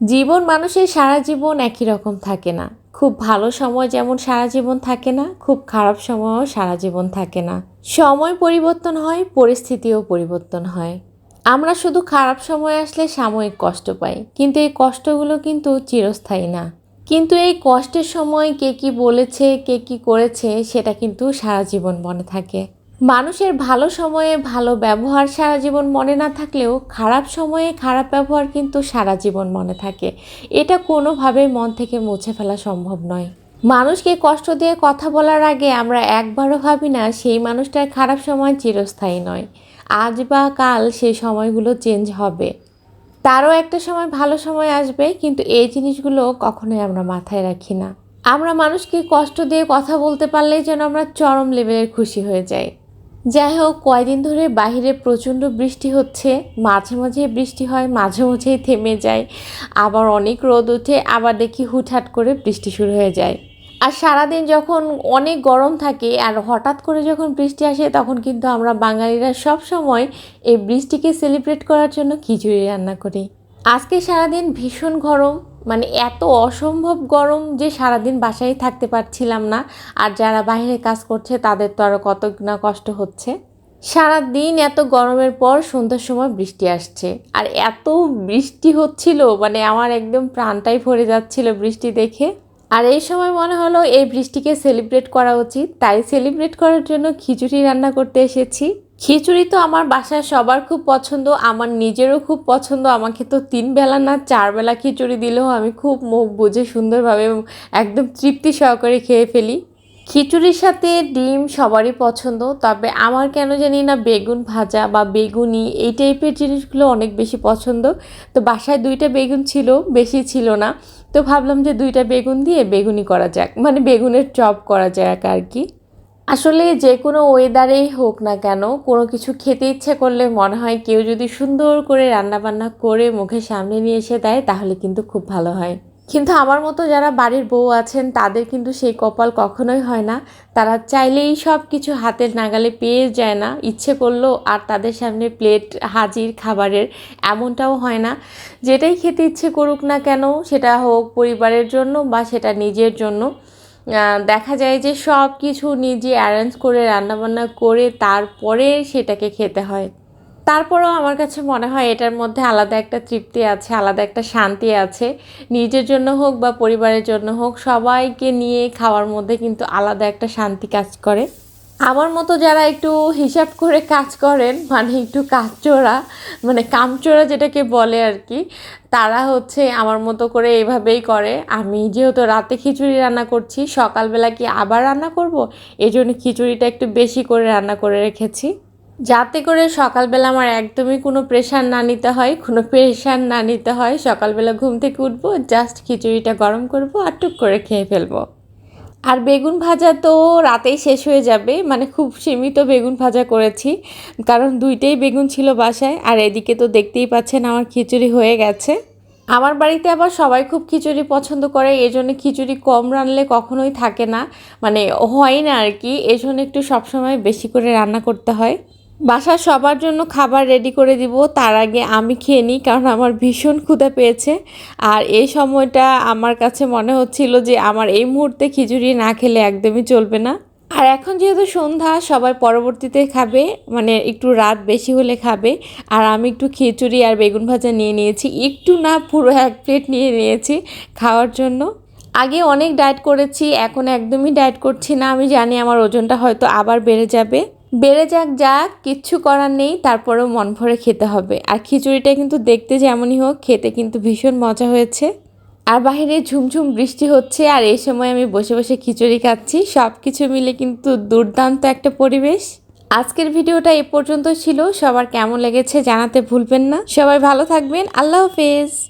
জীবন মানুষের সারা জীবন একই রকম থাকে না। খুব ভালো সময় যেমন সারা জীবন থাকে না, খুব খারাপ সময়ও সারা জীবন থাকে না। সময় পরিবর্তন হয়, পরিস্থিতিও পরিবর্তন হয়। আমরা শুধু খারাপ সময় আসলে সাময়িক কষ্ট পাই, কিন্তু এই কষ্টগুলো কিন্তু চিরস্থায়ী না। কিন্তু এই কষ্টের সময় কে কি বলেছে, কে কি করেছে, সেটা কিন্তু সারা জীবন মনে থাকে। মানুষের ভালো সময়ে ভালো ব্যবহার সারা জীবন মনে না থাকলেও খারাপ সময়ে খারাপ ব্যবহার কিন্তু সারা জীবন মনে থাকে। এটা কোনোভাবেই মন থেকে মুছে ফেলা সম্ভব নয়। মানুষকে কষ্ট দিয়ে কথা বলার আগে আমরা একবারও ভাবি না সেই মানুষটার খারাপ সময় চিরস্থায়ী নয়। আজ বা কাল সেই সময়গুলো চেঞ্জ হবে। তারও একটা সময় ভালো সময় আসবে, কিন্তু এই জিনিসগুলো কখনোই আমরা মাথায় রাখি না। আমরা মানুষকে কষ্ট দিয়ে কথা বলতে পারলেই যেন আমরা চরম লেভেলের খুশি হয়ে যাই। যাই হোক, কয়দিন ধরে বাইরে প্রচণ্ড বৃষ্টি হচ্ছে। মাঝে মাঝে বৃষ্টি হয়, মাঝে মাঝেই থেমে যায়। আবার অনেক রোদ ওঠে, আবার দেখি হুটহাট করে বৃষ্টি শুরু হয়ে যায়। আর সারাদিন যখন অনেক গরম থাকে, আর হঠাৎ করে যখন বৃষ্টি আসে, তখন কিন্তু আমরা বাঙালিরা সব সময় এই বৃষ্টিকে সেলিব্রেট করার জন্য খিচুড়ি রান্না করি। আজকে সারাদিন ভীষণ গরম মানে এত অসম্ভব গরম যে সারাদিন বাসায় থাকতে পারছিলাম না। আর যারা বাইরে কাজ করছে, তাদের তো আরও কত না কষ্ট হচ্ছে। সারা দিন এত গরমের পর সন্ধ্যার সময় বৃষ্টি আসছে। আর এত বৃষ্টি হচ্ছিল মানে আমার একদম প্রাণটাই ভরে যাচ্ছিল বৃষ্টি দেখে। আর এই সময় মনে হলো এই বৃষ্টিকে সেলিব্রেট করা উচিত। তাই সেলিব্রেট করার জন্য খিচুড়ি রান্না করতে এসেছি। খিচুড়ি তো আমার বাসায় সবার খুব পছন্দ, আমার নিজেরও খুব পছন্দ। আমাকে তো তিন বেলা না চার বেলা খিচুড়ি দিলেও আমি খুব মুখ বুঝে সুন্দরভাবে একদম তৃপ্তি সহকারে খেয়ে ফেলি। খিচুড়ির সাথে ডিম সবারই পছন্দ, তবে আমার কেন জানি না বেগুন ভাজা বা বেগুনি এই টাইপের জিনিসগুলো অনেক বেশি পছন্দ। তো বাসায় দুইটা বেগুন ছিল, বেশি ছিল না। তো ভাবলাম যে দুইটা বেগুন দিয়ে বেগুনি করা যাক মানে বেগুনের চপ করা যাক আর কি। আসলে যে কোনো ওয়েদারেই হোক না কেন, কোনো কিছু খেতে ইচ্ছে করলে মনে হয় কেউ যদি সুন্দর করে রান্নাবান্না করে মুখের সামনে নিয়ে এসে দেয়, তাহলে কিন্তু খুব ভালো হয়। কিন্তু আমার মতো যারা বাড়ির বউ আছেন, তাদের কিন্তু সেই কপাল কখনোই হয় না। তারা চাইলেই সব কিছু হাতের নাগালে পেয়ে যায় না। ইচ্ছে করল আর তাদের সামনে প্লেট হাজির খাবারের এমনটাও হয় না। যেটাই খেতে ইচ্ছে করুক না কেন, সেটা হোক পরিবারের জন্য বা সেটা নিজের জন্য। দেখা যায় যে সব কিছু নিজে অ্যারেঞ্জ করে রান্নাবান্না করে তারপরে সেটাকে খেতে হয়। তারপরেও আমার কাছে মনে হয় এটার মধ্যে আলাদা একটা তৃপ্তি আছে, আলাদা একটা শান্তি আছে। নিজের জন্য হোক বা পরিবারের জন্য হোক, সবাইকে নিয়ে খাওয়ার মধ্যে কিন্তু আলাদা একটা শান্তি কাজ করে। আমার মতো যারা একটু হিসাব করে কাজ করেন মানে একটু কাজচোরা মানে কামচোরা যেটাকে বলে আর কি, তারা হচ্ছে আমার মতো করে এভাবেই করে। আমি যেহেতু রাতে খিচুড়ি রান্না করছি, সকালবেলা কি আবার রান্না করব? এই জন্য খিচুড়িটা একটু বেশি করে রান্না করে রেখেছি। যাতে করে সকালবেলা আমার একদমই কোনো প্রেশার না নিতে হয়, কোনো প্রেশার না নিতে হয়। সকালবেলা ঘুম থেকে উঠবো জাস্ট খিচুড়িটা গরম করব আর টুক করে খেয়ে ফেলব। আর বেগুন ভাজা তো রাতেই শেষ হয়ে যাবে। মানে খুব সীমিত বেগুন ভাজা করেছি। কারণ দুইটাই বেগুন ছিল বাসায়। আর এদিকে তো দেখতেই পাচ্ছেন আমার খিচুড়ি হয়ে গেছে। আমার বাড়িতে আবার সবাই খুব খিচুড়ি পছন্দ করে। এই জন্য খিচুড়ি কম রানলে কখনোই থাকে না। মানে হয় না আর কি। এই জন্য একটু সবসময় বেশি করে রান্না করতে হয়। বাসার সবার জন্য খাবার রেডি করে দিব। তার আগে আমি খেয়ে নিই, কারণ আমার ভীষণ ক্ষুধা পেয়েছে। আর এই সময়টা আমার কাছে মনে হচ্ছিল যে আমার এই মুহূর্তে খিচুড়ি না খেলে একদমই চলবে না। আর এখন যেহেতু সন্ধ্যা, সবাই পরবর্তীতে খাবে মানে একটু রাত বেশি হলে খাবে। আর আমি একটু খিচুড়ি আর বেগুন ভাজা নিয়ে নিয়েছি। একটু না, পুরো এক প্লেট নিয়ে নিয়েছি খাওয়ার জন্য। আগে অনেক ডায়েট করেছি, এখন একদমই ডায়েট করছি না। আমি জানি আমার ওজনটা হয়তো আবার বেড়ে যাবে। বেড়ে যাক যাক, কিচ্ছু করার নেই, তারপরেও মন ভরে খেতে হবে। আর খিচুড়িটা কিন্তু দেখতে যেমনই হোক, খেতে কিন্তু ভীষণ মজা হয়েছে। আর বাহিরে ঝুমঝুম বৃষ্টি হচ্ছে, আর এই সময় আমি বসে বসে খিচুড়ি খাচ্ছি। সব কিছু মিলে কিন্তু দুর্দান্ত একটা পরিবেশ। আজকের ভিডিওটা এ পর্যন্ত ছিল। সবার কেমন লেগেছে জানাতে ভুলবেন না। সবাই ভালো থাকবেন। আল্লাহ হাফেজ।